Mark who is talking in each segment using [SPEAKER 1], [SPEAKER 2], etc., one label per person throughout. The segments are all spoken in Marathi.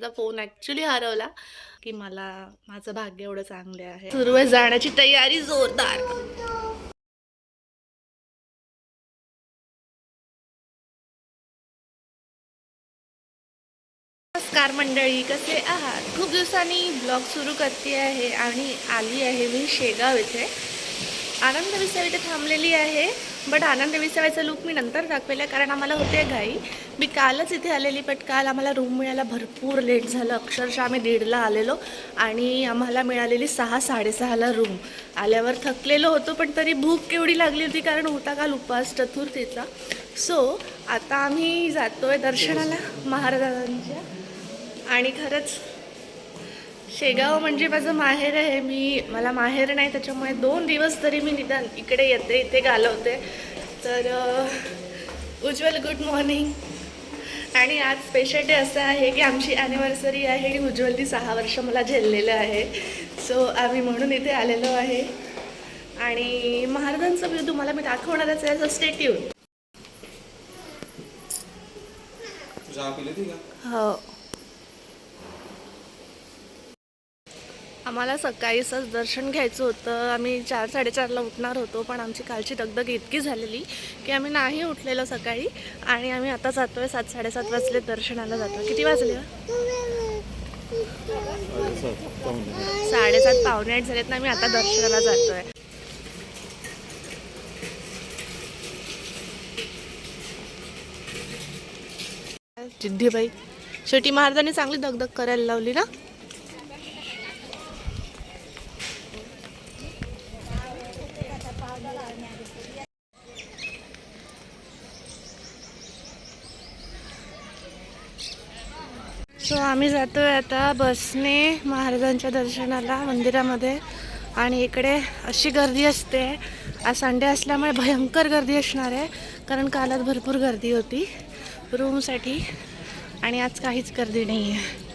[SPEAKER 1] माझा फोन ॲक्च्युली हरवला की मला माझं भाग्य एवढं चांगले आहे. सुरू आहे जाण्याची तयारी जोरदार. नमस्कार मंडळी कसे आहात? खूप दिवसांनी ब्लॉग सुरू करते आहे आणि आली आहे मी शेगाव इथे. आनंद विसाव इथे थांबलेली आहे. बट आनंद विसाव्याचा लुक मी नंतर दाखवल्या कारण आम्हाला होते घाई. मी कालच इथे आलेली बट काल आम्हाला रूम मिळायला भरपूर लेट झालं. अक्षरशः आम्ही दीडला आलेलो आणि आम्हाला मिळालेली सहा साडेसहाला रूम आल्यावर थकलेलो होतो पण तरी भूक केवढी लागली होती कारण होता काल उपास चतुर्थीचा. सो आता आम्ही जातोय दर्शनाला महाराजांच्या. आणि खरंच शेगाव म्हणजे माझं माहेर आहे. मी मला माहेर नाही त्याच्यामुळे दोन दिवस तरी मी निदान इकडे येते इथे घालवते. तर उज्ज्वल गुड मॉर्निंग. आणि आज स्पेशल डे असं आहे की आमची ॲनिव्हर्सरी आहे आणि उज्ज्वलनी सहा वर्ष मला झेललेलं आहे. सो आम्ही म्हणून इथे आलेलो आहे. आणि महाराजांचा व्ह्यू तुम्हाला मी दाखवणारच आहे स्टेट येऊन हो. आम्हाला सकाळी सहज दर्शन घ्यायचं होतं. आम्ही चार साडेचारला उठणार होतो पण आमची कालची दगदग इतकी झालेली की आम्ही नाही उठलेलो सकाळी. आणि आम्ही आता जातोय सात साडेसात वाजले दर्शनाला जातो किती वाजले? साडेसात पावणे आठ झालेत ना आम्ही आता दर्शनाला जातोय. जिद्दीबाई शेवटी महाराजांनी चांगली दगदग करायला लावली ना? सो आम्ही जातोय आता बसने महाराजांच्या दर्शनाला मंदिरामध्ये. आणि इकडे अशी गर्दी असते. आज संडे असल्यामुळे भयंकर गर्दी असणार आहे कारण कालात भरपूर गर्दी होती रूमसाठी. आणि आज काहीच गर्दी नाही आहे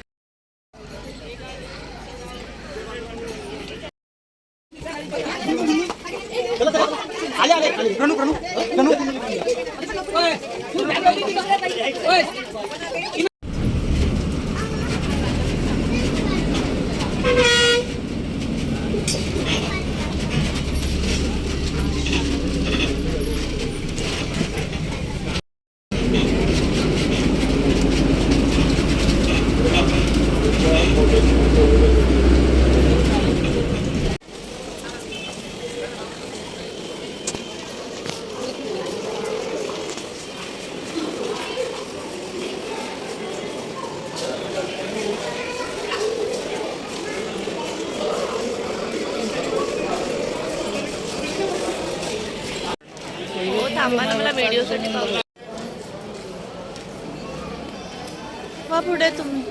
[SPEAKER 1] वा पुढे तुम्ही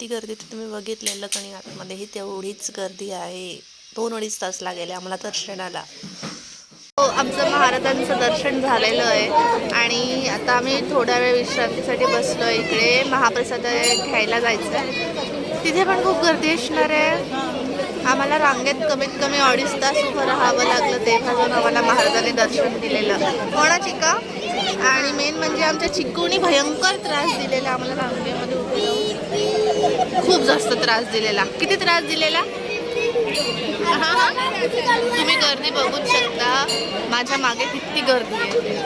[SPEAKER 1] किती गर्दी ते तुम्ही बघितलेलं कणी आतमध्येही तेवढीच गर्दी आहे. दोन अडीच तास लागेल आम्हाला दर्शनाला. हो आमचं महाराजांचं दर्शन झालेलं आहे आणि आता आम्ही थोड्या वेळ विश्रांतीसाठी बसलो आहे इकडे. महाप्रसाद घ्यायला जायचं आहे. तिथे पण खूप गर्दी असणार आहे. आम्हाला रांगेत कमीत कमी अडीच तास उभं राहावं लागलं तेव्हा जाऊन आम्हाला महाराजांनी दर्शन दिलेलं. कोणाची का? आणि मेन म्हणजे आमच्या चिकूनी भयंकर त्रास दिलेला आम्हाला रांगेमध्ये उभे खूप जास्त त्रास दिलेला. किती त्रास दिलेला? तुम्ही गर्दी बघूच शकता. माझ्या मागे किती गर्दी आहे.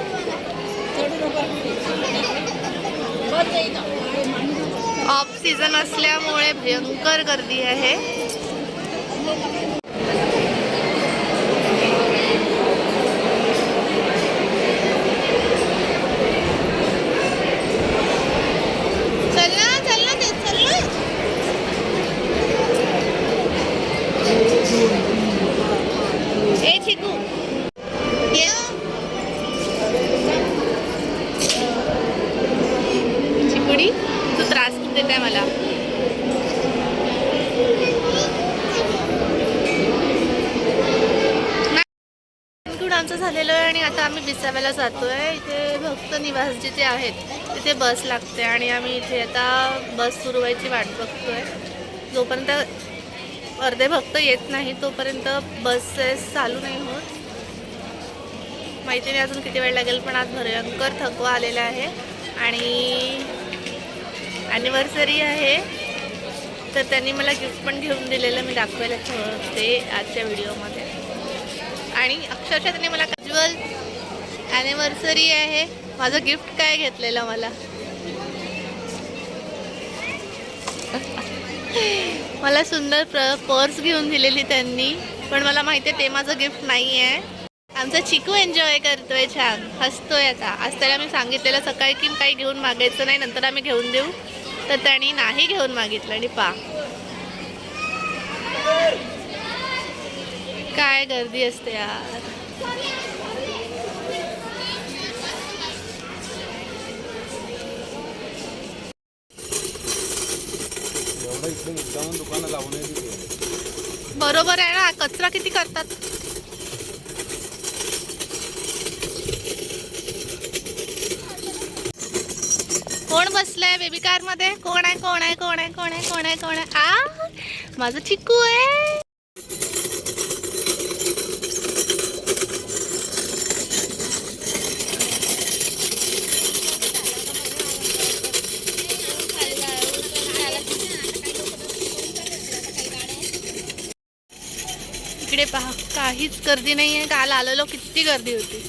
[SPEAKER 1] ऑफ सीझन असल्यामुळे भयंकर गर्दी आहे चल ना चल ना ते चल ना ए चिकू ये चिकुडी तू त्रास खूप देत आहे मला खूप झालं आणि आता आम्ही बिसाव्याला जातो आहे इथे भक्त निवास जिथे आहेत तिथे बस लागते आणि आम्ही इथे आता बस सुरू व्हायची वाट आहे जोपर्यंत अर्धे भक्त येत नाही तोपर्यंत बसेस चालू नाही होत. माहिती नाही अजून किती वेळ लागेल पण आज भयंकर थकवा आलेला आहे. आणि ॲनिव्हर्सरी आहे. तर त्यांनी मला गिफ्ट पण घेऊन दिलेलं मी दाखवायला ठेवते आजच्या व्हिडिओमध्ये आणि अक्षरशः त्याने मला कॅज्युअल ॲनिव्हर्सरी आहे. माझं गिफ्ट काय घेतलेलं मला? मला सुंदर प्र पर्स घेऊन दिलेली त्यांनी. पण मला माहिती आहे ते माझं गिफ्ट नाही आहे आमचा चिकू एन्जॉय करतोय छान. हसतोय आता. आज त्याला मी सांगितलेलं सकाळी की काही घेऊन मागायचं नाही नंतर आम्ही घेऊन देऊ. तर त्यांनी नाही घेऊन मागितलं. आणि पा काय गर्दी असते यार. बरोबर आहे ना कचरा किती करतात? कोण बसलंय बेबी कारमध्ये? कोण आहे कोण आहे कोण आहे कोण आहे कोण आहे कोण आहे? आ माझं चिक्कू आहे. इकडे पहा. काहीच गर्दी नाही आहे काल आलेलो किती गर्दी होती.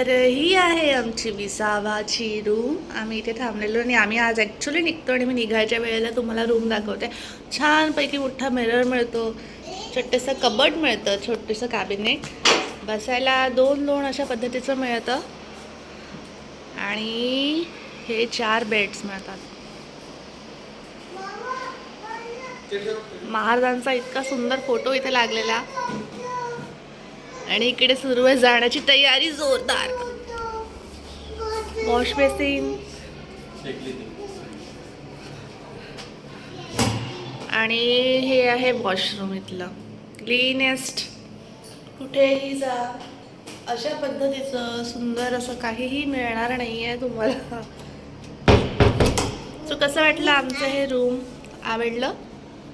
[SPEAKER 1] तर ही आहे आमची विसावाची रूम आम्ही इथे थांबलेलो आणि आम्ही आज ॲक्च्युली निघतो आणि मी निघायच्या वेळेला तुम्हाला रूम दाखवते. छानपैकी मोठा मिरर मिळतो छोटंसं कबड मिळतं छोटंसं कॅबिनेट बसायला दोन दोन अशा पद्धतीचं मिळतं. आणि हे चार बेड्स मिळतात. महाराजांचा इतका सुंदर फोटो इथे लागलेला. आणि इकडे सुरू आहे जाण्याची तयारी जोरदार. वॉश बेसिन आणि हे आहे वॉशरूम इथलं. क्लीनेस्ट कुठेही जा. अशा पद्धतीचं सुंदर असं काहीही मिळणार नाही आहे तुम्हाला. सो कसं वाटलं आमचं हे रूम आवडलं?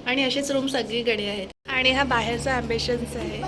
[SPEAKER 1] आणि असेच रूम सगळीकडे आहेत. आणि हा बाहेरचा अम्बिशन्स आहे.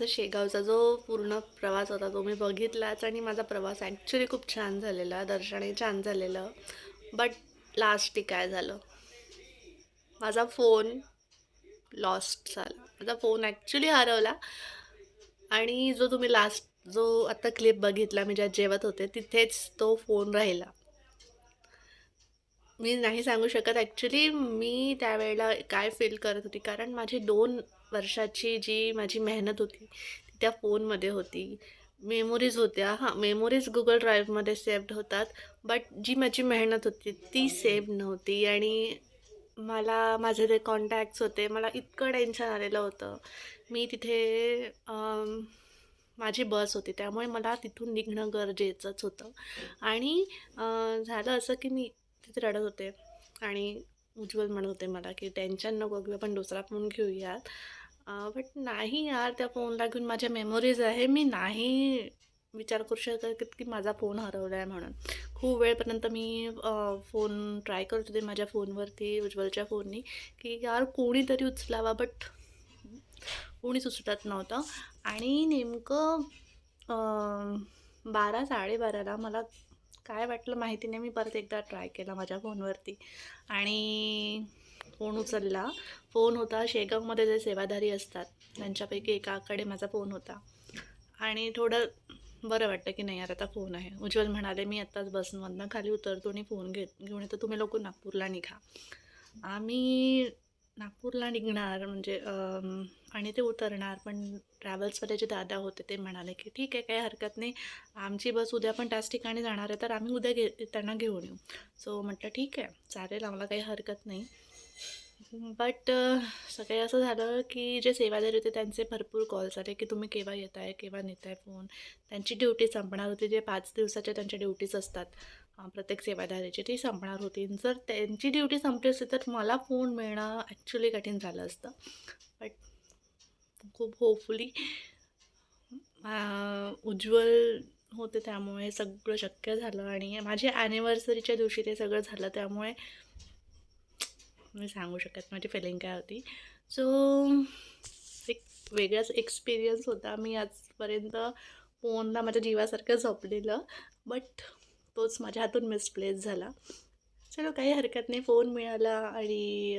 [SPEAKER 1] माझा शेगावचा जो पूर्ण प्रवास होता तो मी बघितलाच आणि माझा प्रवास ॲक्च्युली खूप छान झालेला दर्शनही छान झालेलं. बट लास्टली काय झालं? माझा फोन लॉस्ट झाला. माझा फोन ॲक्च्युली हरवला. आणि जो तुम्ही लास्ट जो आता क्लिप बघितला मी ज्यात जेवत होते तिथेच तो फोन राहिला. मी नाही सांगू शकत. ॲक्च्युली मी त्यावेळेला काय फील करत होती कारण माझे दोन वर्षाची जी माझी मेहनत होती ती त्या फोनमध्ये होती. मेमोरीज होत्या. हां मेमोरीज गुगल ड्राईव्हमध्ये सेव्ड होतात. बट जी माझी मेहनत होती ती सेव्ह नव्हती. आणि मला माझे ते कॉन्टॅक्ट्स होते मला इतकं टेन्शन आलेलं होतं. मी तिथे माझी बस होती. त्यामुळे मला तिथून निघणं गरजेचंच होतं. आणि झालं असं की मी तिथे रडत होते. आणि उज्ज्वल म्हणत होते मला की टेन्शन नको घेऊ आपण दुसरा फोन घेऊयात. बट नाही यार त्या फोनला घेऊन माझ्या मेमोरीज आहे. मी नाही विचार करू शकत की माझा फोन हरवला आहे म्हणून. खूप वेळपर्यंत मी फोन ट्राय करत होते माझ्या फोनवरती उज्ज्वलच्या फोननी की यार कोणीतरी उचलावा बट कोणीच उचलत नव्हतं. आणि नेमकं बारा साडेबाराला मला काय वाटलं माहिती नाही मी परत एकदा ट्राय केला माझ्या फोनवरती आणि फोन उचलला. फोन होता शेगावमध्ये जे सेवाधारी असतात त्यांच्यापैकी एकाकडे माझा फोन होता. आणि थोडं बरं वाटतं की नाही यार आता फोन आहे. उज्ज्वल म्हणाले मी आत्ताच बसमधनं खाली उतरतो आणि फोन घेत घेऊन येतो. तुम्ही लोक नागपूरला निघा. आम्ही नागपूरला निघणार म्हणजे आणि ते उतरणार. पण ट्रॅव्हल्सवाले जे दादा होते ते म्हणाले की ठीक आहे काही हरकत नाही. आमची बस उद्या पण त्याच ठिकाणी जाणार आहे. तर आम्ही उद्या घे त्यांना घेऊन येऊ. सो म्हटलं ठीक आहे. चालेल आम्हाला काही हरकत नाही. बट सगळे असं झालं की जे सेवादारी होते त्यांचे भरपूर कॉल्स आले की तुम्ही केव्हा येत आहे केव्हा नेत आहे फोन त्यांची ड्युटी संपणार होती जे पाच दिवसाच्या त्यांच्या ड्युटीज असतात प्रत्येक सेवाधारीची ती संपणार होती. जर त्यांची ड्युटी संपली असती तर मला फोन मिळणं ॲक्च्युली कठीण झालं असतं. बट खूप होपफुली उज्ज्वल होते त्यामुळे सगळं शक्य झालं. आणि माझ्या ॲनिव्हर्सरीच्या दिवशी ते सगळं झालं त्यामुळे मी सांगू शकत माझी फिलिंग काय होती. सो एक वेगळाच एक्सपिरियन्स होता. मी आजपर्यंत फोनला माझ्या जीवासारखं जपलेलं बट तोच माझ्या हातून मिसप्लेस झाला. चलो काही हरकत नाही. फोन मिळाला आणि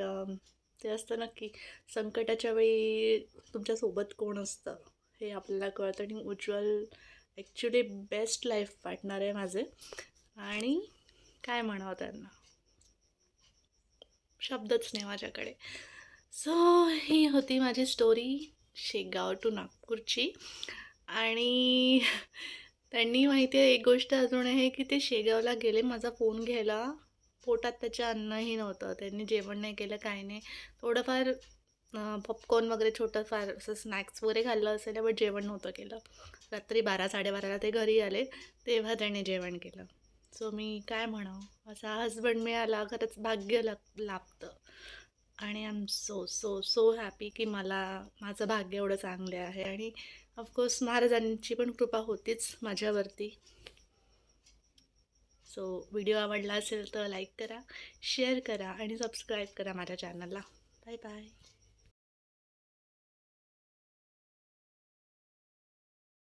[SPEAKER 1] ते असतं नक्की संकटाच्या वेळी तुमच्यासोबत कोण असतं हे आपल्याला कळतं. आणि Ujjwal actually best life partner आहे माझे. आणि काय म्हणावं त्यांना? शब्दच नाही माझ्याकडे. सो ही होती माझी स्टोरी शेगाव टू नागपूरची. आणि त्यांनी माहिती आहे एक गोष्ट अजून आहे की ते शेगावला गेले माझा फोन घ्यायला. पोटात त्याच्या अन्नही नव्हतं. त्यांनी जेवण नाही केलं काही नाही. थोडंफार पॉपकॉर्न वगैरे छोटं फार असं स्नॅक्स वगैरे खाल्लं असेल बट जेवण नव्हतं केलं. रात्री बारा साडेबाराला ते घरी आले तेव्हा त्याने जेवण केलं. सो मी काय म्हणावं? असा हजबंड मिळाला खरंच भाग्य लाग लाभतं. आणि I am so so so happy की मला माझं भाग्य एवढं चांगलं आहे. आणि ऑफकोर्स महाराजांची पण कृपा होतीच माझ्यावरती. सो व्हिडिओ आवडला असेल तर लाईक करा शेअर करा आणि सबस्क्राईब करा माझ्या चॅनलला बाय बाय